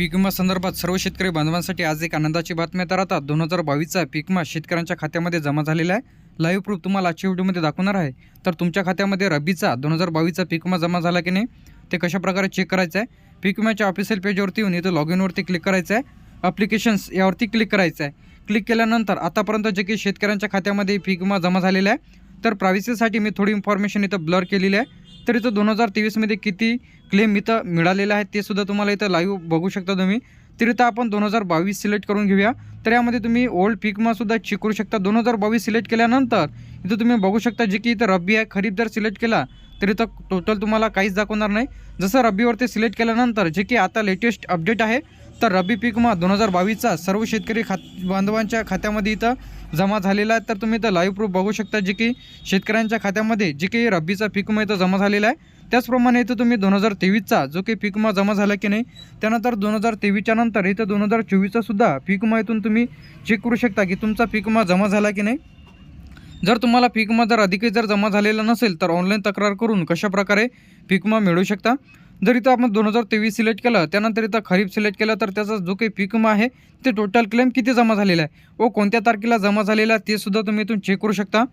पीक विमा संदर्भात सर्व शेतकरी बांधवांसाठी आज एक आनंदाची बातमी तर आता दोन हजार बावीसचा पीक विमा शेतकऱ्यांच्या खात्यामध्ये जमा झालेला आहे. लाईव्ह प्रूफ तुम्हाला आजच्या व्हिडिओमध्ये दाखवणार आहे. तर तुमच्या खात्यामध्ये रब्बीचा दोन हजार बावीसचा पीक विमा जमा झाला की नाही ते कशा प्रकारे चेक करायचं आहे? पीक विम्याच्या ऑफिशियल पेजवरती येऊन इथं लॉग इनवरती क्लिक करायचं आहे. अप्लिकेशन्स यावरती क्लिक करायचं आहे. क्लिक केल्यानंतर आतापर्यंत जे काही शेतकऱ्यांच्या खात्यामध्ये पीक विमा जमा झालेला आहे तर प्रायव्हसीसाठी मी थोडी इन्फॉर्मेशन इथं ब्लर केलेली आहे. तर दोन हजार तेवीसमध्ये किती क्लेम इथं मिळालेलं आहे ते सुद्धा तुम्हाला इथं लाईव्ह बघू शकता तुम्ही. तर इथं आपण दोन हजार बावीस सिलेक्ट करून घेऊया. तर यामध्ये तुम्ही ओल्ड पिकमासुद्धा चेक करू शकता. दोन हजार बावीस सिलेक्ट केल्यानंतर इथं तुम्ही बघू शकता जे की इथं रब्बी आहे खरीप जर सिलेक्ट केला तर इथं टोटल तुम्हाला काहीच दाखवणार नाही. जसं रब्बीवरती सिलेक्ट केल्यानंतर जे की आता लेटेस्ट अपडेट आहे तर रब्बी पीकमा दोन हजार बावीसचा सर्व शेतकरी खात बांधवांच्या खात्यामध्ये इथं जमा झालेला आहे. तर तुम्ही इथं लाईव्ह प्रूफ बघू शकता जे की शेतकऱ्यांच्या खात्यामध्ये जे काही रब्बीचा पीकमा इथं जमा झालेला आहे. त्याचप्रमाणे इथं तुम्ही दोन हजार तेवीसचा जो काही पीक विमा जमा झाला की नाही त्यानंतर दोन हजार तेवीसच्या नंतर इथं दोन हजार चोवीसचासुद्धा पीकमा पीक विमा इथून तुम्ही चेक करू शकता की तुमचा पीक विमा जमा झाला की नाही. जर तुम्हाला पीक विमा जर अधिकही जर जमा झालेला नसेल तर ऑनलाईन तक्रार करून कशाप्रकारे पीक विमा मिळू शकता? जर इथं आपण दोन हजार तेवीस सिलेक्ट केलं त्यानंतर इथं खरीप सिलेक्ट केलं तर त्याचा जो काही पीक विमा आहे ते टोटल क्लेम किती जमा झालेला आहे? व कोणत्या तारखेला जमा झालेला आहे ते सुद्धा तुम्ही इथून चेक करू शकता.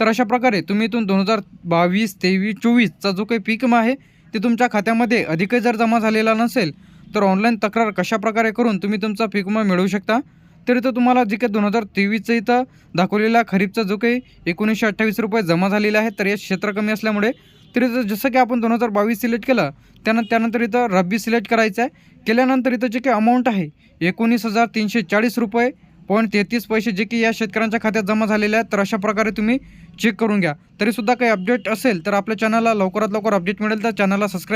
तर अशा प्रकारे तुम्ही इथून दोन हजार बावीस तेवीस चोवीसचा जो काही पीक विमा आहे ते तुमच्या खात्यामध्ये अधिकही जर जमा झालेला नसेल तर ऑनलाईन तक्रार कशाप्रकारे करून तुम्ही तुमचा पीक विमा मिळवू शकता? तर इथं तुम्हाला जे काही दोन हजार तेवीसचं इथं दाखवलेला खरीपचा जो काही एकोणीसशे अठ्ठावीस रुपये जमा झालेला आहे तर हे क्षेत्र कमी असल्यामुळे तर इथं जसं की आपण दोन हजार बावीस सिलेक्ट केलं त्यानं त्यानंतर इथं रब्बी सिलेक्ट करायचं आहे. केल्यानंतर इथं जे काही अमाऊंट आहे एकोणीस हजार तीनशे चाळीस रुपये पॉईंट तेहतीस पैसे जे की या शेतकऱ्यांच्या खात्यात जमा झालेले आहेत तर अशा प्रकारे तुम्ही चेक करून घ्या. तरीसुद्धा काही अपडेट असेल तर आपल्या चॅनलला लवकरात लवकर अपडेट मिळेल तर चॅनलला सबस्क्राईब